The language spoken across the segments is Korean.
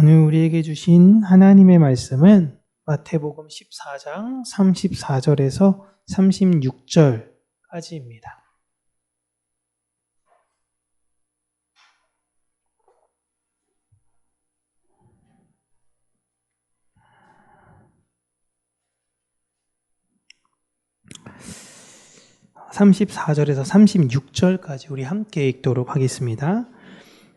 오늘 우리에게 주신 하나님의 말씀은 마태복음 14장 34절에서 36절까지입니다. (34절에서) (36절까지) 우리 함께 읽도록 하겠습니다.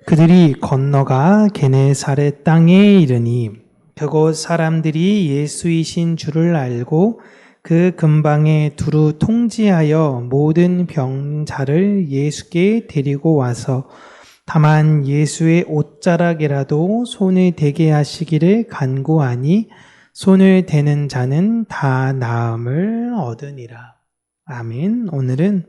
그들이 건너가 게네사렛 땅에 이르니 그곳 사람들이 예수이신 줄을 알고 그 근방에 두루 통지하여 모든 병자를 예수께 데리고 와서 다만 예수의 옷자락이라도 손을 대게 하시기를 간구하니 손을 대는 자는 다 나음을 얻으니라. 아멘. 오늘은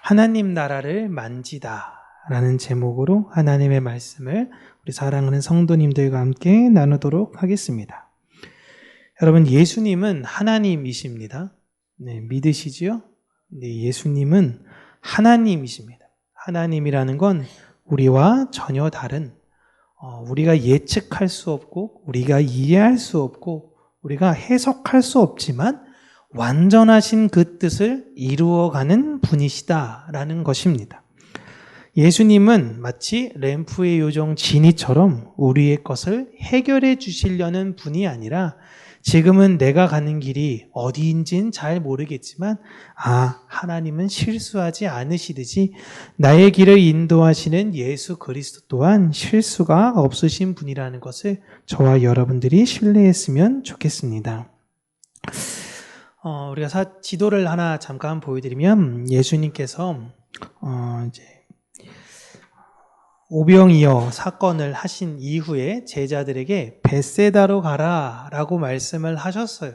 하나님 나라를 만지다 라는 제목으로 하나님의 말씀을 우리 사랑하는 성도님들과 함께 나누도록 하겠습니다. 여러분, 예수님은 하나님이십니다. 네, 믿으시지요? 네, 예수님은 하나님이십니다. 하나님이라는 건 우리와 전혀 다른, 어, 우리가 예측할 수 없고, 우리가 이해할 수 없고, 우리가 해석할 수 없지만, 완전하신 그 뜻을 이루어가는 분이시다라는 것입니다. 예수님은 마치 램프의 요정 지니처럼 우리의 것을 해결해 주시려는 분이 아니라 지금은 내가 가는 길이 어디인지는 잘 모르겠지만 아 하나님은 실수하지 않으시듯이 나의 길을 인도하시는 예수 그리스도 또한 실수가 없으신 분이라는 것을 저와 여러분들이 신뢰했으면 좋겠습니다. 어, 우리가 사, 지도를 하나 잠깐 보여드리면 예수님께서 어, 이제 오병이어 사건을 하신 이후에 제자들에게 벳세다로 가라라고 말씀을 하셨어요.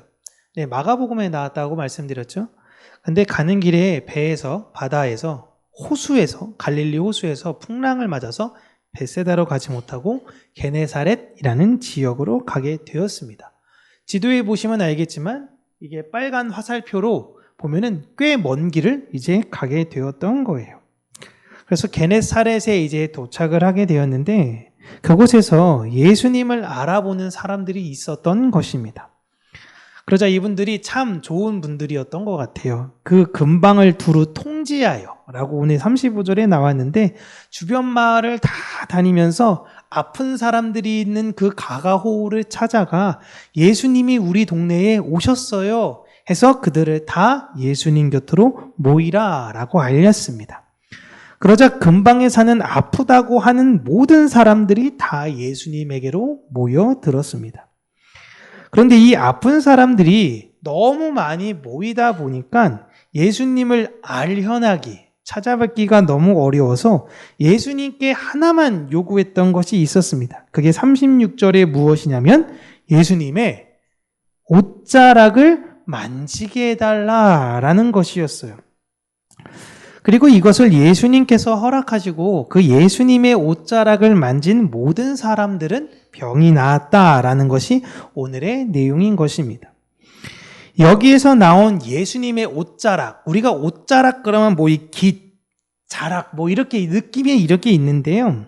네, 마가복음에 나왔다고 말씀드렸죠. 근데 가는 길에 배에서 바다에서 호수에서 갈릴리 호수에서 풍랑을 맞아서 벳세다로 가지 못하고 게네사렛이라는 지역으로 가게 되었습니다. 지도에 보시면 알겠지만 이게 빨간 화살표로 보면은 꽤 먼 길을 이제 가게 되었던 거예요. 그래서 게네사렛에 이제 도착을 하게 되었는데 그곳에서 예수님을 알아보는 사람들이 있었던 것입니다. 그러자 이분들이 참 좋은 분들이었던 것 같아요. 그 근방을 두루 통지하여 라고 오늘 35절에 나왔는데 주변 마을을 다 다니면서 아픈 사람들이 있는 그 가가호를 찾아가 예수님이 우리 동네에 오셨어요 해서 그들을 다 예수님 곁으로 모이라 라고 알렸습니다. 그러자 근방에 사는 아프다고 하는 모든 사람들이 다 예수님에게로 모여들었습니다. 그런데 이 아픈 사람들이 너무 많이 모이다 보니까 예수님을 알현하기, 찾아뵙기가 너무 어려워서 예수님께 하나만 요구했던 것이 있었습니다. 그게 36절에 무엇이냐면 예수님의 옷자락을 만지게 해달라라는 것이었어요. 그리고 이것을 예수님께서 허락하시고 그 예수님의 옷자락을 만진 모든 사람들은 병이 나았다라는 것이 오늘의 내용인 것입니다. 여기에서 나온 예수님의 옷자락, 우리가 옷자락 그러면 뭐 이 깃, 자락, 뭐 이렇게 느낌이 이렇게 있는데요.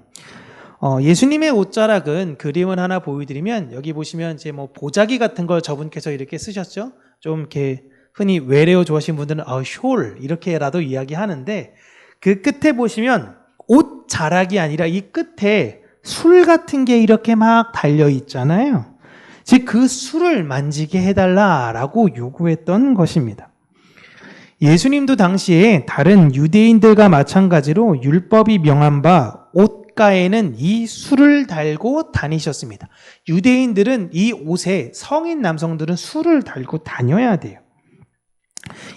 어, 예수님의 옷자락은 그림을 하나 보여드리면 여기 보시면 이제 뭐 보자기 같은 걸 저분께서 이렇게 쓰셨죠. 좀 이렇게 흔히 외래어 좋아하시는 분들은 아, 숄 이렇게라도 이야기하는데 그 끝에 보시면 옷 자락이 아니라 이 끝에 술 같은 게 이렇게 막 달려 있잖아요. 즉 그 술을 만지게 해달라라고 요구했던 것입니다. 예수님도 당시에 다른 유대인들과 마찬가지로 율법이 명한 바 옷가에는 이 술을 달고 다니셨습니다. 유대인들은 이 옷에 성인 남성들은 술을 달고 다녀야 돼요.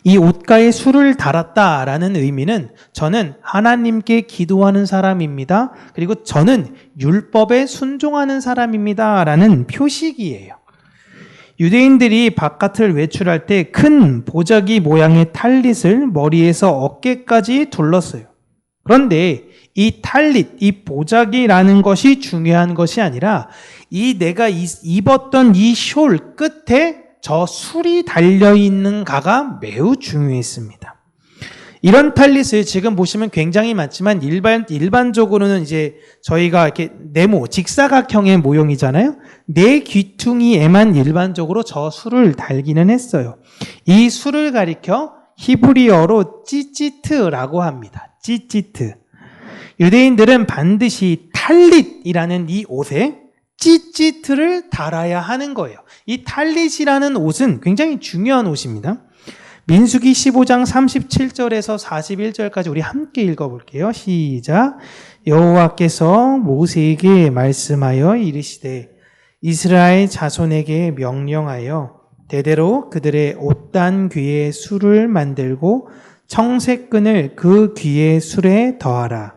이 옷가에 술을 달았다라는 의미는 저는 하나님께 기도하는 사람입니다. 그리고 저는 율법에 순종하는 사람입니다라는 표식이에요. 유대인들이 바깥을 외출할 때 큰 보자기 모양의 탈릿을 머리에서 어깨까지 둘렀어요. 그런데 이 탈릿, 이 보자기라는 것이 중요한 것이 아니라 이 내가 입었던 이 숄 끝에 저 술이 달려있는 가가 매우 중요했습니다. 이런 탈릿을 지금 보시면 굉장히 많지만 일반 일반적으로는 이제 저희가 이렇게 네모 직사각형의 모형이잖아요. 네 귀퉁이에만 일반적으로 저 수를 달기는 했어요. 이 수를 가리켜 히브리어로 찌찌트라고 합니다. 찌찌트. 유대인들은 반드시 탈릿이라는 이 옷에 찌찌트를 달아야 하는 거예요. 이 탈릿이라는 옷은 굉장히 중요한 옷입니다. 민수기 15장 37절에서 41절까지 우리 함께 읽어볼게요. 시작. 여호와께서 모세에게 말씀하여 이르시되 이스라엘 자손에게 명령하여 대대로 그들의 옷단 귀에 술을 만들고 청색 끈을 그 귀의 술에 더하라.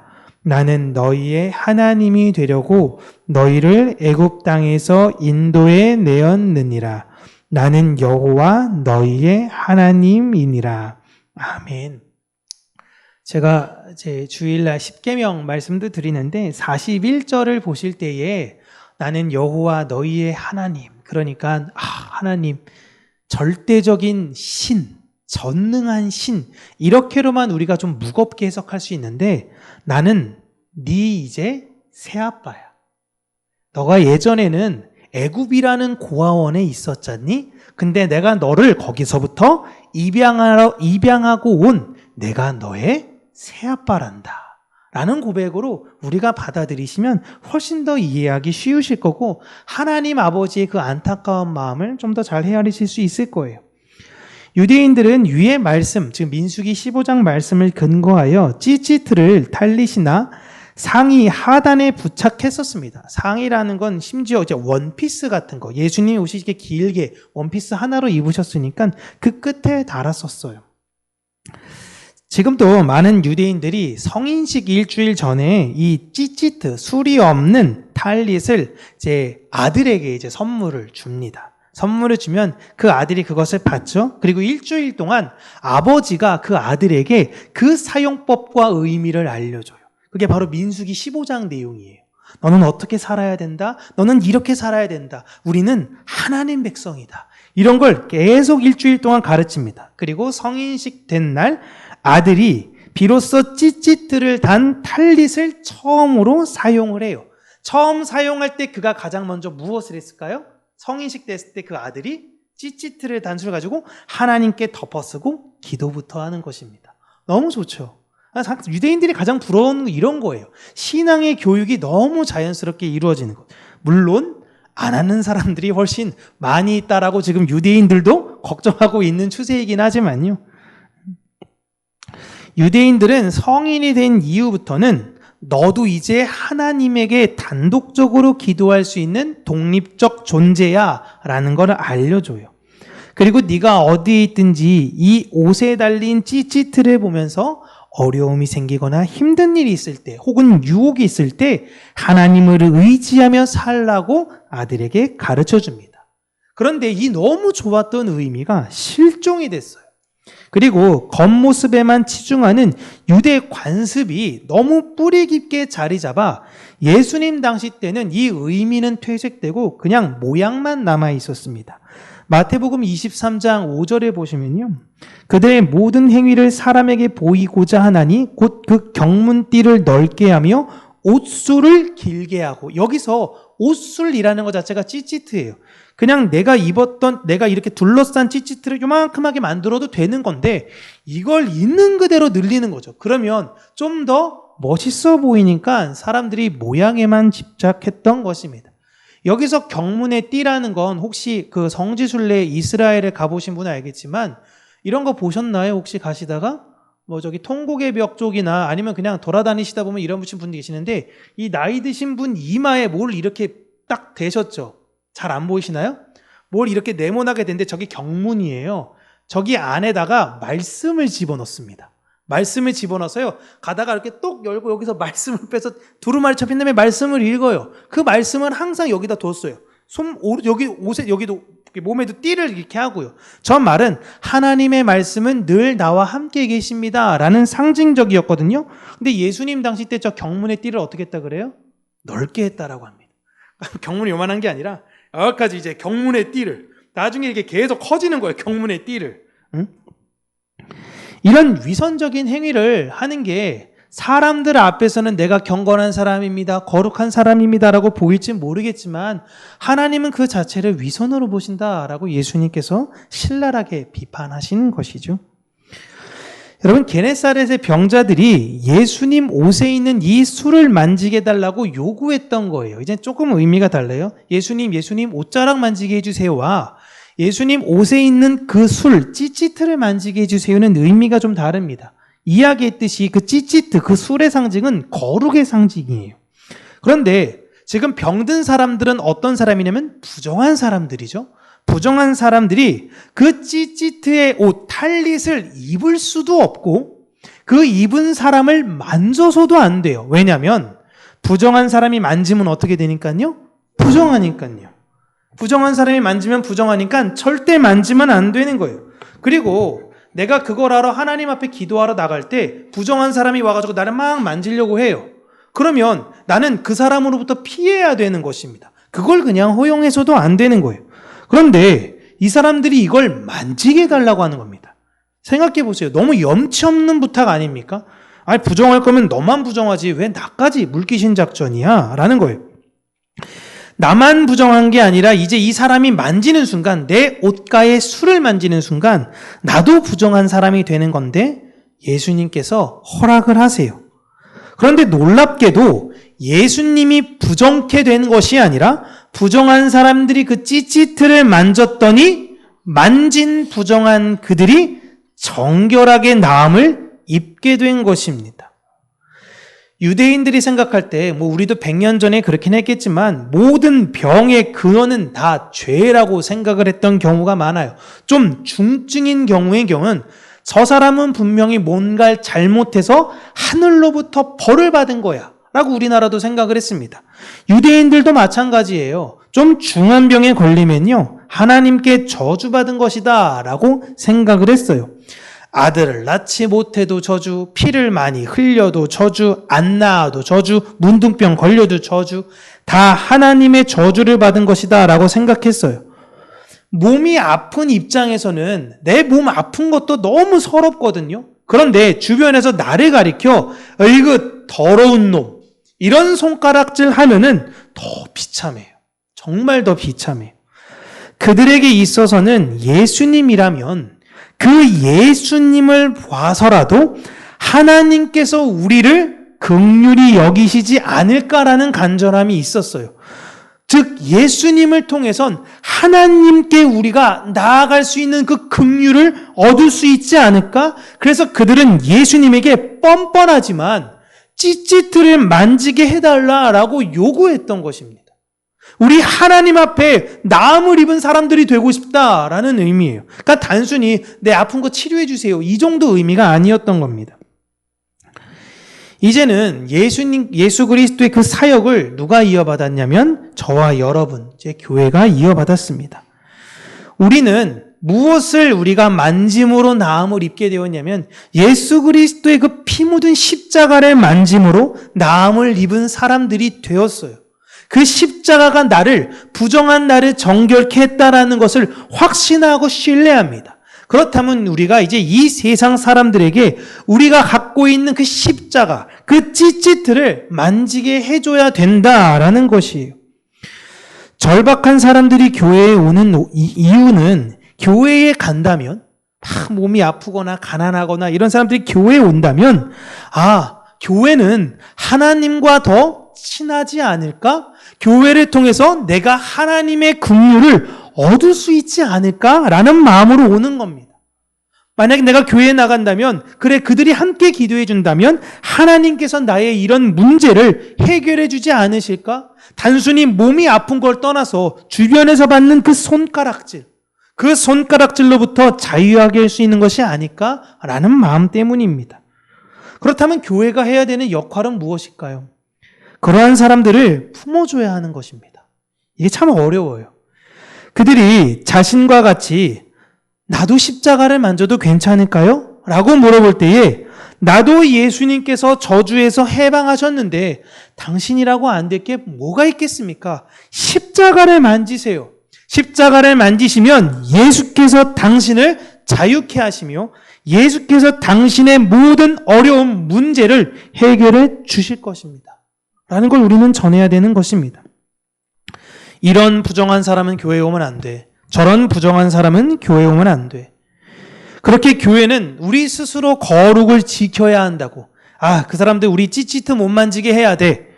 나는 너희의 하나님이 되려고 너희를 애굽 땅에서 인도해 내었느니라. 나는 여호와 너희의 하나님이니라. 아멘. 제가 제 주일날 10계명 말씀도 드리는데 41절을 보실 때에 나는 여호와 너희의 하나님. 그러니까 아, 하나님 절대적인 신, 전능한 신 이렇게로만 우리가 좀 무겁게 해석할 수 있는데 나는 네 이제 새 아빠야. 너가 예전에는 애굽이라는 고아원에 있었잖니? 근데 내가 너를 거기서부터 입양하러 입양하고 온 내가 너의 새 아빠란다. 라는 고백으로 우리가 받아들이시면 훨씬 더 이해하기 쉬우실 거고 하나님 아버지의 그 안타까운 마음을 좀 더 잘 헤아리실 수 있을 거예요. 유대인들은 위의 말씀, 즉 민수기 15장 말씀을 근거하여 찌찌트를 탈릿이나 상의 하단에 부착했었습니다. 상의라는 건 심지어 이제 원피스 같은 거. 예수님이 이렇게 길게 원피스 하나로 입으셨으니까 그 끝에 달았었어요. 지금도 많은 유대인들이 성인식 일주일 전에 이 찌찌트, 술이 없는 탈릿을 제 아들에게 이제 선물을 줍니다. 선물을 주면 그 아들이 그것을 받죠. 그리고 일주일 동안 아버지가 그 아들에게 그 사용법과 의미를 알려줘요. 그게 바로 민수기 15장 내용이에요. 너는 어떻게 살아야 된다? 너는 이렇게 살아야 된다. 우리는 하나님 백성이다. 이런 걸 계속 일주일 동안 가르칩니다. 그리고 성인식 된 날 아들이 비로소 찌찌트를 단 탈릿을 처음으로 사용을 해요. 처음 사용할 때 그가 가장 먼저 무엇을 했을까요? 성인식 됐을 때 그 아들이 찌찌트를 단수를 가지고 하나님께 덮어쓰고 기도부터 하는 것입니다. 너무 좋죠. 아, 유대인들이 가장 부러운 이런 거예요. 신앙의 교육이 너무 자연스럽게 이루어지는 것. 물론 안 하는 사람들이 훨씬 많이 있다라고 지금 유대인들도 걱정하고 있는 추세이긴 하지만요. 유대인들은 성인이 된 이후부터는 너도 이제 하나님에게 단독적으로 기도할 수 있는 독립적 존재야 라는 걸 알려줘요. 그리고 네가 어디에 있든지 이 옷에 달린 찌찌트를 보면서 어려움이 생기거나 힘든 일이 있을 때 혹은 유혹이 있을 때 하나님을 의지하며 살라고 아들에게 가르쳐 줍니다. 그런데 이 너무 좋았던 의미가 실종이 됐어요. 그리고 겉모습에만 치중하는 유대 관습이 너무 뿌리 깊게 자리 잡아 예수님 당시 때는 이 의미는 퇴색되고 그냥 모양만 남아 있었습니다. 마태복음 23장 5절에 보시면요. 그들의 모든 행위를 사람에게 보이고자 하나니 곧 그 경문띠를 넓게 하며 옷술을 길게 하고 여기서 옷술이라는 것 자체가 찌찌트예요. 그냥 내가 입었던 내가 이렇게 둘러싼 찌찌트를 요만큼하게 만들어도 되는 건데 이걸 있는 그대로 늘리는 거죠. 그러면 좀 더 멋있어 보이니까 사람들이 모양에만 집착했던 것입니다. 여기서 경문의 띠라는 건 혹시 그 성지순례 이스라엘에 가보신 분은 알겠지만 이런 거 보셨나요? 혹시 가시다가 뭐 저기 통곡의 벽 쪽이나 아니면 그냥 돌아다니시다 보면 이런 분신 분들 계시는데 이 나이 드신 분 이마에 뭘 이렇게 딱 대셨죠? 잘 안 보이시나요? 뭘 이렇게 네모나게 된데 저기 경문이에요. 저기 안에다가 말씀을 집어넣습니다. 말씀을 집어넣어서요. 가다가 이렇게 똑 열고 여기서 말씀을 빼서 두루마리 접힌 다음에 말씀을 읽어요. 그 말씀은 항상 여기다 뒀어요. 손 오- 여기 옷에 여기도 몸에도 띠를 이렇게 하고요. 저 말은 하나님의 말씀은 늘 나와 함께 계십니다라는 상징적이었거든요. 근데 예수님 당시 때 저 경문의 띠를 어떻게 했다 그래요? 넓게 했다라고 합니다. 경문이 요만한 게 아니라 여기까지 이제 경문의 띠를 나중에 이게 계속 커지는 거예요. 경문의 띠를. 응? 이런 위선적인 행위를 하는 게 사람들 앞에서는 내가 경건한 사람입니다. 거룩한 사람입니다라고 보일지 모르겠지만 하나님은 그 자체를 위선으로 보신다라고 예수님께서 신랄하게 비판하시는 것이죠. 여러분 게네사렛의 병자들이 예수님 옷에 있는 이 술을 만지게 달라고 요구했던 거예요. 이제 조금 의미가 달라요. 예수님 예수님 옷자락 만지게 해주세요와 예수님 옷에 있는 그 술 찌찌트를 만지게 해주세요는 의미가 좀 다릅니다. 이야기했듯이 그 찌찌트 그 술의 상징은 거룩의 상징이에요. 그런데 지금 병든 사람들은 어떤 사람이냐면 부정한 사람들이죠. 부정한 사람들이 그 찌찌트의 옷, 탈릿을 입을 수도 없고 그 입은 사람을 만져서도 안 돼요. 왜냐하면 부정한 사람이 만지면 어떻게 되니까요? 부정하니까요. 부정한 사람이 만지면 부정하니까 절대 만지면 안 되는 거예요. 그리고 내가 그걸 하러 하나님 앞에 기도하러 나갈 때 부정한 사람이 와가지고 나를 막 만지려고 해요. 그러면 나는 그 사람으로부터 피해야 되는 것입니다. 그걸 그냥 허용해서도 안 되는 거예요. 그런데 이 사람들이 이걸 만지게 해달라고 하는 겁니다. 생각해 보세요. 너무 염치 없는 부탁 아닙니까? 아니, 부정할 거면 너만 부정하지. 왜 나까지 물귀신 작전이야? 라는 거예요. 나만 부정한 게 아니라 이제 이 사람이 만지는 순간, 내 옷가에 술을 만지는 순간, 나도 부정한 사람이 되는 건데, 예수님께서 허락을 하세요. 그런데 놀랍게도 예수님이 부정케 된 것이 아니라 부정한 사람들이 그 찌찌트를 만졌더니 만진 부정한 그들이 정결하게 나음을 입게 된 것입니다. 유대인들이 생각할 때, 뭐, 우리도 100년 전에 그렇긴 했겠지만, 모든 병의 근원은 다 죄라고 생각을 했던 경우가 많아요. 좀 중증인 경우의 경우는, 저 사람은 분명히 뭔가를 잘못해서 하늘로부터 벌을 받은 거야. 라고 우리나라도 생각을 했습니다. 유대인들도 마찬가지예요. 좀 중한 병에 걸리면요. 하나님께 저주받은 것이다. 라고 생각을 했어요. 아들을 낳지 못해도 저주, 피를 많이 흘려도 저주, 안 낳아도 저주, 문둥병 걸려도 저주, 다 하나님의 저주를 받은 것이다 라고 생각했어요. 몸이 아픈 입장에서는 내 몸 아픈 것도 너무 서럽거든요. 그런데 주변에서 나를 가리켜, 어이구, 더러운 놈. 이런 손가락질 하면은 더 비참해요. 정말 더 비참해요. 그들에게 있어서는 예수님이라면 그 예수님을 봐서라도 하나님께서 우리를 극률이 여기시지 않을까라는 간절함이 있었어요. 즉 예수님을 통해선 하나님께 우리가 나아갈 수 있는 그 긍휼을 얻을 수 있지 않을까? 그래서 그들은 예수님에게 뻔뻔하지만 찌찌트를 만지게 해달라라고 요구했던 것입니다. 우리 하나님 앞에 나음을 입은 사람들이 되고 싶다라는 의미예요. 그러니까 단순히 내 아픈 거 치료해 주세요. 이 정도 의미가 아니었던 겁니다. 이제는 예수님, 예수 그리스도의 그 사역을 누가 이어받았냐면 저와 여러분, 제 교회가 이어받았습니다. 우리는 무엇을 우리가 만짐으로 나음을 입게 되었냐면 예수 그리스도의 그 피 묻은 십자가를 만짐으로 나음을 입은 사람들이 되었어요. 그 십자가가 나를 부정한 나를 정결케 했다라는 것을 확신하고 신뢰합니다. 그렇다면 우리가 이제 이 세상 사람들에게 우리가 갖고 있는 그 십자가, 그 찌찌트를 만지게 해줘야 된다라는 것이에요. 절박한 사람들이 교회에 오는 이유는 교회에 간다면, 막 몸이 아프거나 가난하거나 이런 사람들이 교회에 온다면, 아, 교회는 하나님과 더 친하지 않을까? 교회를 통해서 내가 하나님의 긍휼을 얻을 수 있지 않을까라는 마음으로 오는 겁니다. 만약에 내가 교회에 나간다면, 그래, 그들이 함께 기도해 준다면, 하나님께서 나의 이런 문제를 해결해 주지 않으실까? 단순히 몸이 아픈 걸 떠나서 주변에서 받는 그 손가락질, 그 손가락질로부터 자유하게 할 수 있는 것이 아닐까? 라는 마음 때문입니다. 그렇다면 교회가 해야 되는 역할은 무엇일까요? 그러한 사람들을 품어줘야 하는 것입니다. 이게 참 어려워요. 그들이 자신과 같이 나도 십자가를 만져도 괜찮을까요? 라고 물어볼 때에 나도 예수님께서 저주에서 해방하셨는데 당신이라고 안 될 게 뭐가 있겠습니까? 십자가를 만지세요. 십자가를 만지시면 예수께서 당신을 자유케 하시며 예수께서 당신의 모든 어려운 문제를 해결해 주실 것입니다. 라는 걸 우리는 전해야 되는 것입니다. 이런 부정한 사람은 교회에 오면 안 돼. 저런 부정한 사람은 교회에 오면 안 돼. 그렇게 교회는 우리 스스로 거룩을 지켜야 한다고. 아, 그 사람들 우리 찌찌트 못 만지게 해야 돼.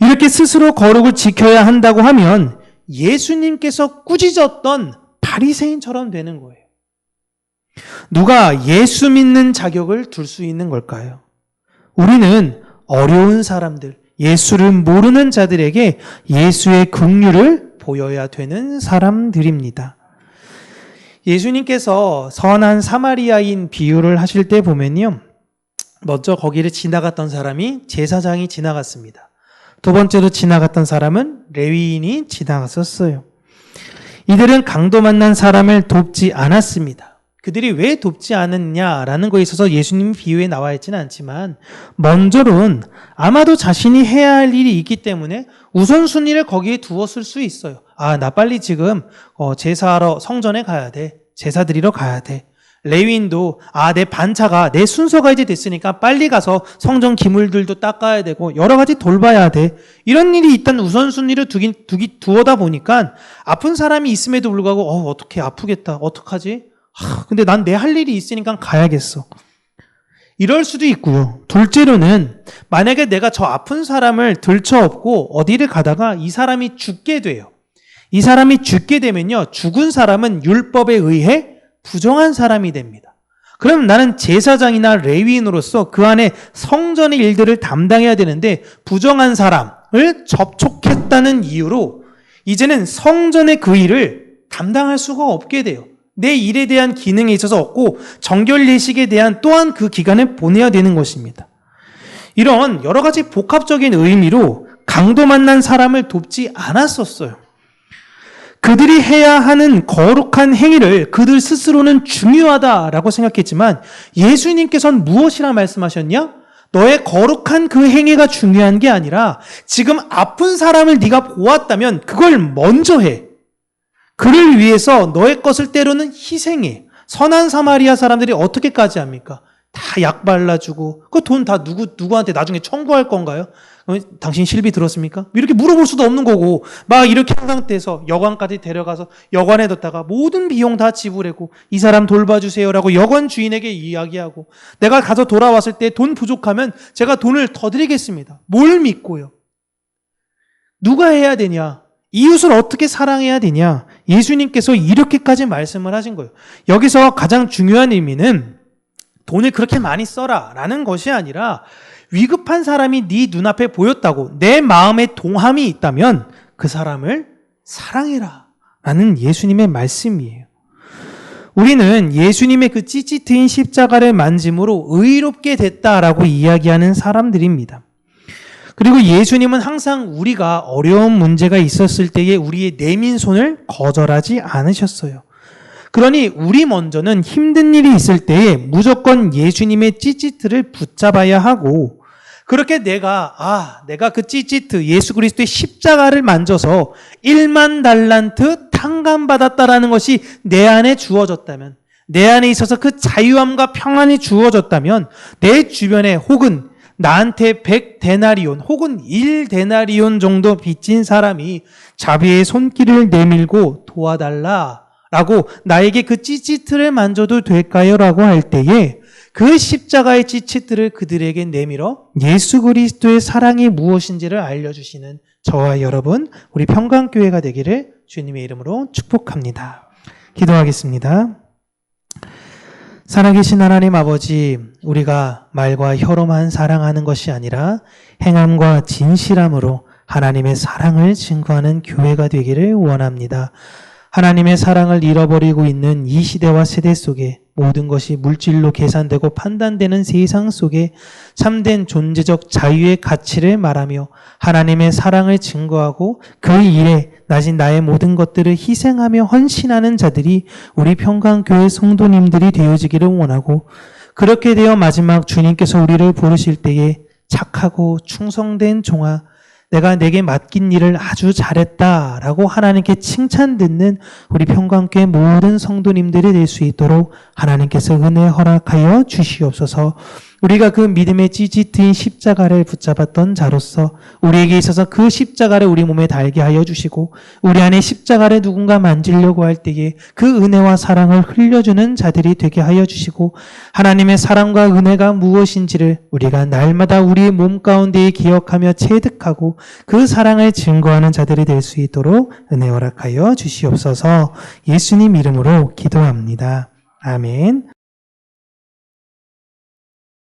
이렇게 스스로 거룩을 지켜야 한다고 하면 예수님께서 꾸짖었던 바리새인처럼 되는 거예요. 누가 예수 믿는 자격을 둘 수 있는 걸까요? 우리는 어려운 사람들, 예수를 모르는 자들에게 예수의 긍휼을 보여야 되는 사람들입니다. 예수님께서 선한 사마리아인 비유를 하실 때 보면요. 먼저 거기를 지나갔던 사람이 제사장이 지나갔습니다. 두 번째로 지나갔던 사람은 레위인이 지나갔었어요. 이들은 강도 만난 사람을 돕지 않았습니다. 그들이 왜 돕지 않았냐라는 거에 있어서 예수님 비유에 나와 있지는 않지만 먼저는 아마도 자신이 해야 할 일이 있기 때문에 우선순위를 거기에 두었을 수 있어요. 아, 나 빨리 지금 어, 제사하러 성전에 가야 돼. 제사 드리러 가야 돼. 레위인도 아, 내 반차가 내 순서가 이제 됐으니까 빨리 가서 성전 기물들도 닦아야 되고 여러 가지 돌봐야 돼. 이런 일이 일단 우선순위를 두긴 두기 두어다 보니까 아픈 사람이 있음에도 불구하고 어, 어떻게 아프겠다. 어떡하지? 하, 근데 난 내 할 일이 있으니까 가야겠어. 이럴 수도 있고요. 둘째로는 만약에 내가 저 아픈 사람을 들쳐업고 어디를 가다가 이 사람이 죽게 돼요. 이 사람이 죽게 되면요. 죽은 사람은 율법에 의해 부정한 사람이 됩니다. 그럼 나는 제사장이나 레위인으로서 그 안에 성전의 일들을 담당해야 되는데 부정한 사람을 접촉했다는 이유로 이제는 성전의 그 일을 담당할 수가 없게 돼요. 내 일에 대한 기능에 있어서 없고 정결 예식에 대한 또한 그 기간을 보내야 되는 것입니다. 이런 여러 가지 복합적인 의미로 강도 만난 사람을 돕지 않았었어요. 그들이 해야 하는 거룩한 행위를 그들 스스로는 중요하다라고 생각했지만 예수님께서는 무엇이라 말씀하셨냐? 너의 거룩한 그 행위가 중요한 게 아니라 지금 아픈 사람을 네가 보았다면 그걸 먼저 해. 그를 위해서 너의 것을 때로는 희생해. 선한 사마리아 사람들이 어떻게까지 합니까? 다 약 발라주고 그 돈 다 누구 누구한테 나중에 청구할 건가요? 어, 당신 실비 들었습니까? 이렇게 물어볼 수도 없는 거고 막 이렇게 한 상태에서 여관까지 데려가서 여관에 뒀다가 모든 비용 다 지불하고 이 사람 돌봐주세요라고 여관 주인에게 이야기하고 내가 가서 돌아왔을 때 돈 부족하면 제가 돈을 더 드리겠습니다. 뭘 믿고요? 누가 해야 되냐? 이웃을 어떻게 사랑해야 되냐? 예수님께서 이렇게까지 말씀을 하신 거예요. 여기서 가장 중요한 의미는 돈을 그렇게 많이 써라 라는 것이 아니라 위급한 사람이 네 눈앞에 보였다고 내 마음에 동함이 있다면 그 사람을 사랑해라 라는 예수님의 말씀이에요. 우리는 예수님의 그 찌찌트인 십자가를 만짐으로 의롭게 됐다라고 이야기하는 사람들입니다. 그리고 예수님은 항상 우리가 어려운 문제가 있었을 때에 우리의 내민 손을 거절하지 않으셨어요. 그러니 우리 먼저는 힘든 일이 있을 때에 무조건 예수님의 찌찌트를 붙잡아야 하고 그렇게 내가 아 내가 그 찌찌트 예수 그리스도의 십자가를 만져서 1만 달란트 탕감 받았다라는 것이 내 안에 주어졌다면 내 안에 있어서 그 자유함과 평안이 주어졌다면 내 주변에 혹은 나한테 100데나리온 혹은 1데나리온 정도 빚진 사람이 자비의 손길을 내밀고 도와달라 라고 나에게 그 찌찌트를 만져도 될까요? 라고 할 때에 그 십자가의 찌찌트를 그들에게 내밀어 예수 그리스도의 사랑이 무엇인지를 알려주시는 저와 여러분, 우리 평강교회가 되기를 주님의 이름으로 축복합니다. 기도하겠습니다. 살아계신 하나님 아버지, 우리가 말과 혀로만 사랑하는 것이 아니라 행함과 진실함으로 하나님의 사랑을 증거하는 교회가 되기를 원합니다. 하나님의 사랑을 잃어버리고 있는 이 시대와 세대 속에 모든 것이 물질로 계산되고 판단되는 세상 속에 참된 존재적 자유의 가치를 말하며 하나님의 사랑을 증거하고 그 일에 나진 나의 모든 것들을 희생하며 헌신하는 자들이 우리 평강교회 성도님들이 되어지기를 원하고 그렇게 되어 마지막 주님께서 우리를 부르실 때에 착하고 충성된 종아 내가 내게 맡긴 일을 아주 잘했다라고 하나님께 칭찬 듣는 우리 평강교회 모든 성도님들이 될 수 있도록 하나님께서 은혜 허락하여 주시옵소서. 우리가 그 믿음의 찌릿트인 십자가를 붙잡았던 자로서 우리에게 있어서 그 십자가를 우리 몸에 달게 하여 주시고 우리 안에 십자가를 누군가 만지려고 할 때에 그 은혜와 사랑을 흘려주는 자들이 되게 하여 주시고 하나님의 사랑과 은혜가 무엇인지를 우리가 날마다 우리의 몸 가운데에 기억하며 체득하고 그 사랑을 증거하는 자들이 될 수 있도록 은혜 허락하여 주시옵소서 예수님 이름으로 기도합니다. 아멘.